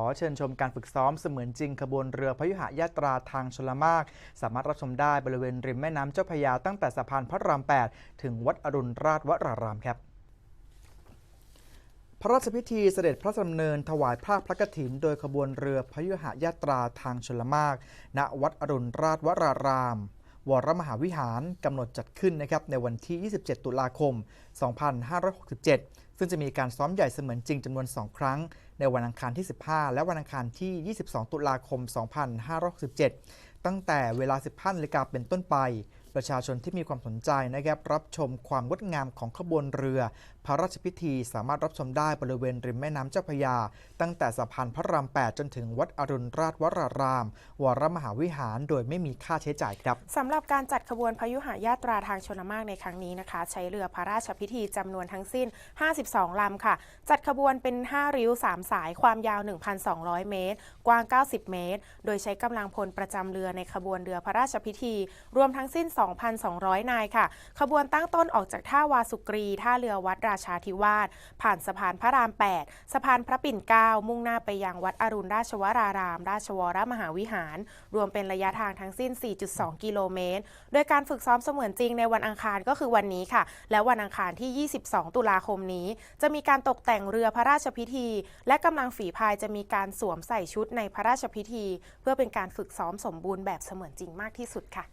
ขอเชิญชมการฝึกซ้อมเสมือนจริงขบวนเรือพยุหยาตราทางชลมาก สามารถรับชมได้บริเวณริมแม่น้ำเจ้าพยาตั้งแต่สะพานพระราม 8 ถึงวัดอรุณราชวรารามครับ พระราชพิธีเสด็จพระดำเนินถวายผ้าพระกฐิน โดยขบวนเรือพยุหยาตราทางชลมาก ณวัดอรุณราชวราราม วรมหาวิหารกำหนดจัดขึ้นนะครับในวันที่ 27 ตุลาคม 2567 ซึ่งจะมีการซ้อมใหญ่เสมือนจริงจำนวน 2 ครั้ง ในวันอังคารที่ 15 และวันอังคารที่ 22 ตุลาคม 2567 ตั้งแต่เวลา 15นาฬิกาเป็นต้นไป ประชาชนที่มีความสนใจนะครับรับชมความงดงามของขบวนเรือ พระราชพิธีสามารถรับชมได้บริเวณริมแม่น้ำเจ้าพระยา ตั้งแต่สะพานพระราม 8 จนถึงวัดอรุณราชวราราม วรมหาวิหาร โดยไม่มีค่าใช้จ่ายครับสำหรับการจัดขบวนพยุหายาตราทางชนมากในครั้งนี้นะคะ ใช้เรือพระราชพิธีจำนวนทั้งสิ้น 52ลำค่ะ จัดขบวนเป็น 5 ริ้ว 3 สายความยาว 1,200 เมตร กว้าง 90 เมตร โดยใช้กำลังพลประจำเรือในขบวนเรือพระราชพิธี รวมทั้งสิ้น2 2,200 นายค่ะ ขบวนตั้งต้นออกจากท่าวาสุกรี ท่าเรือวัดราชาธิวาส ผ่านสะพานพระราม 8 สะพานพระปิ่นเกล้า มุ่งหน้าไปยังวัดอรุณราชวราราม ราชวรมหาวิหาร รวมเป็นระยะทางทั้งสิ้น 4.2 กิโลเมตร โดยการฝึกซ้อมเสมือนจริงในวันอังคารก็คือวันนี้ค่ะ และวันอังคารที่ 22 ตุลาคมนี้ จะมีการตกแต่งเรือพระราชพิธี และกำลังฝีพายจะมีการสวมใส่ชุดในพระราชพิธี เพื่อเป็นการฝึกซ้อมสมบูรณ์แบบเสมือนจริงมากที่สุดค่ะ